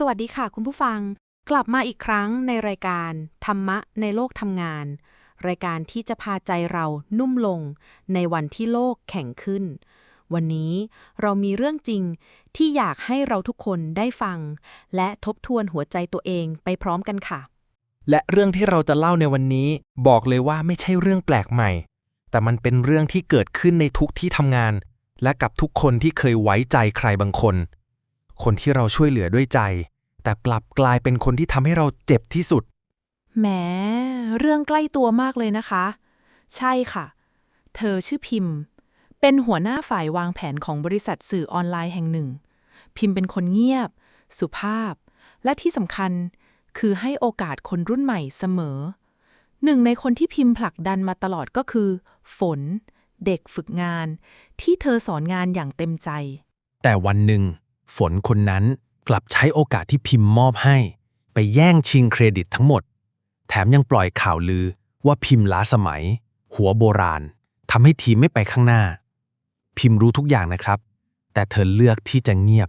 สวัสดีค่ะคุณผู้ฟัง กลับมาอีกครั้งในรายการ ธรรมะในโลกทำงาน รายการที่จะพาใจเรานุ่มลง ในวันที่โลกแข็งขึ้น วันนี้เรามีเรื่องจริงที่อยากให้เราทุกคนได้ฟัง และทบทวนหัวใจตัวเองไปพร้อมกันค่ะ และเรื่องที่เราจะเล่าในวันนี้ บอกเลยว่าไม่ใช่เรื่องแปลกใหม่ แต่มันเป็นเรื่องที่เกิดขึ้นในทุกที่ทำงาน และกับทุกคนที่เคยไว้ใจใครบางคน คนที่เราช่วยเหลือด้วยใจ แต่กลับกลายเป็นคนที่ทำให้เราเจ็บที่สุด แหม เรื่องใกล้ตัวมากเลยนะคะ ใช่ค่ะ เธอชื่อพิมพ์ เป็นหัวหน้าฝ่ายวางแผนของบริษัทสื่อออนไลน์แห่งหนึ่ง พิมพ์เป็นคนเงียบ สุภาพ และที่สำคัญคือให้โอกาสคนรุ่นใหม่เสมอ หนึ่งในคนที่พิมพ์ผลักดันมาตลอดก็คือ ฝน เด็กฝึกงาน ที่เธอสอนงานอย่างเต็มใจ แต่วันหนึ่ง ฝนคนนั้นกลับใช้โอกาสที่พิมพ์มอบให้ ไปแย่งชิงเครดิตทั้งหมด แถมยังปล่อยข่าวลือว่าพิมพ์ล้าสมัย หัวโบราณทำให้ทีมไม่ไปข้างหน้า พิมพ์รู้ทุกอย่างนะครับ แต่เธอเลือกที่จะเงียบ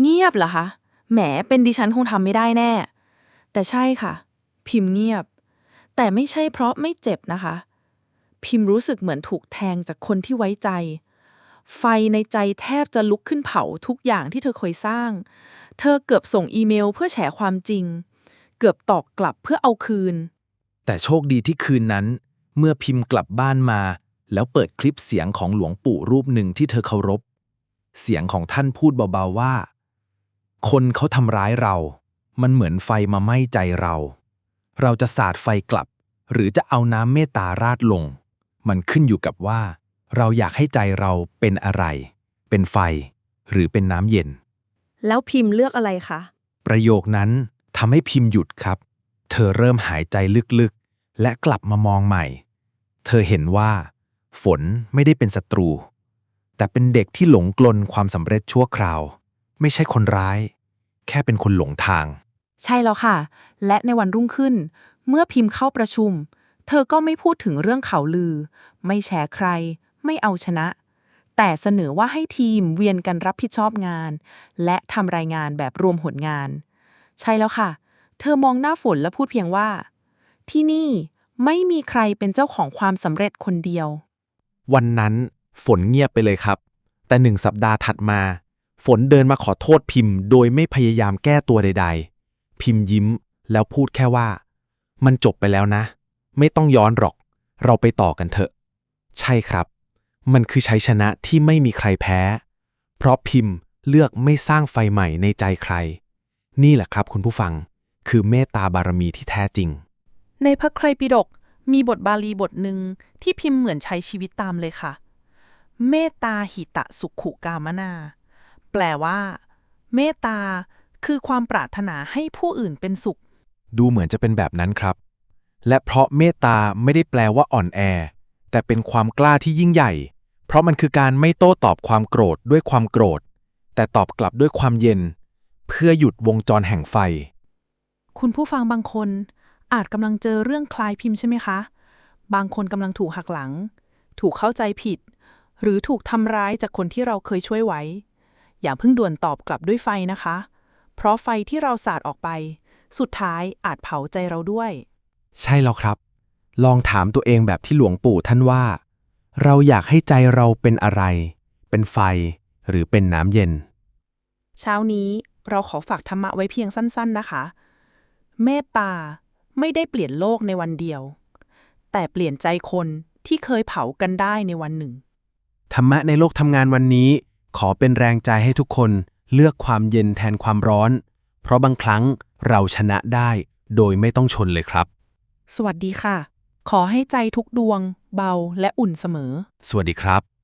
เงียบเหรอคะ แหม เป็นดิฉันคงทำไม่ได้แน่ แต่ใช่ค่ะ พิมพ์เงียบ แต่ไม่ใช่เพราะไม่เจ็บนะคะ พิมพ์รู้สึกเหมือนถูกแทงจากคนที่ไว้ใจ ไฟในใจแทบจะลุกขึ้นเผาทุกอย่างที่เธอเคยสร้าง เธอเกือบส่งอีเมลเพื่อแฉความจริง เกือบตอกกลับเพื่อเอาคืน แต่โชคดีที่คืนนั้น เมื่อพิมพ์กลับบ้านมา แล้วเปิดคลิปเสียงของหลวงปู่รูปหนึ่งที่เธอเคารพ เสียงของท่านพูดเบาๆว่า คนเขาทำร้ายเรา มันเหมือนไฟมาไหม้ใจเรา เราจะสาดไฟกลับ หรือจะเอาน้ำเมตตาราดลง มันขึ้นอยู่กับว่า เราอยากให้ใจเราเป็นอะไร เป็นไฟ หรือเป็นน้ำเย็น แล้วพิมพ์เลือกอะไรคะ ประโยคนั้นทำให้พิมพ์หยุดครับ เธอเริ่มหายใจลึกๆ และกลับมามองใหม่ เธอเห็นว่า ฝนไม่ได้เป็นศัตรู แต่เป็นเด็กที่หลงกลนความสำเร็จชั่วคราว ไม่ใช่คนร้าย แค่เป็นคนหลงทาง ใช่แล้วค่ะ และในวันรุ่งขึ้น เมื่อพิมพ์เข้าประชุม เธอก็ไม่พูดถึงเรื่องข่าวลือ ไม่แฉใคร ไม่เอาชนะ แต่เสนอว่าให้ทีมเวียนกันรับผิดชอบงาน และทำรายงานแบบรวมผลงาน ใช่แล้วค่ะ เธอมองหน้าฝนและพูดเพียงว่า ที่นี่ไม่มีใครเป็นเจ้าของความสำเร็จคนเดียว วันนั้นฝนเงียบไปเลยครับ แต่หนึ่งสัปดาห์ถัดมา ฝนเดินมาขอโทษพิมพ์ โดยไม่พยายามแก้ตัวใด ๆ พิมพ์ยิ้มแล้วพูดแค่ว่า มันจบไปแล้วนะ ไม่ต้องย้อนหรอก เราไปต่อกันเถอะ ใช่ครับ มันคือชัยชนะที่ไม่มีใครแพ้ เพราะพิมพ์เลือกไม่สร้างไฟใหม่ในใจใคร นี่แหละครับคุณผู้ฟัง คือเมตตาบารมีที่แท้จริง ในพระไครปิฎกมีบทบาลีบทหนึ่งที่พิมพ์เหมือนใช้ชีวิตตามเลยค่ะ เมตตาหิตะสุขุกามนา แปลว่า เมตตาคือความปรารถนาให้ผู้อื่นเป็นสุข ดูเหมือนจะเป็นแบบนั้นครับ และเพราะเมตตาไม่ได้แปลว่าอ่อนแอ แต่เป็นความกล้าที่ยิ่งใหญ่ เพราะมันคือการไม่โต้ตอบความโกรธด้วยความโกรธ แต่ตอบกลับด้วยความเย็น เพื่อหยุดวงจรแห่งไฟ คุณผู้ฟังบางคนอาจกำลังเจอเรื่องคลายพิมพ์ใช่ไหมคะ บางคนกำลังถูกหักหลัง ถูกเข้าใจผิด หรือถูกทำร้ายจากคนที่เราเคยช่วยไว้ อย่าเพิ่งด่วนตอบกลับด้วยไฟนะคะ เพราะไฟที่เราสาดออกไป สุดท้ายอาจเผาใจเราด้วย ใช่แล้วครับ ลองถามตัวเองแบบที่หลวงปู่ท่านว่า เราอยากให้ใจเราเป็นอะไร เป็นไฟ หรือเป็นน้ำเย็น เช้านี้เราขอฝากธรรมะไว้เพียงสั้นๆนะคะ เมตตาไม่ได้เปลี่ยนโลกในวันเดียว แต่เปลี่ยนใจคนที่เคยเผากันได้ในวันหนึ่ง ธรรมะในโลกทำงานวันนี้ ขอเป็นแรงใจให้ทุกคนเลือกความเย็นแทนความร้อน เพราะบางครั้งเราชนะได้โดยไม่ต้องชนเลยครับ สวัสดีค่ะ ขอให้ใจทุกดวง เบาและอุ่นเสมอ สวัสดีครับ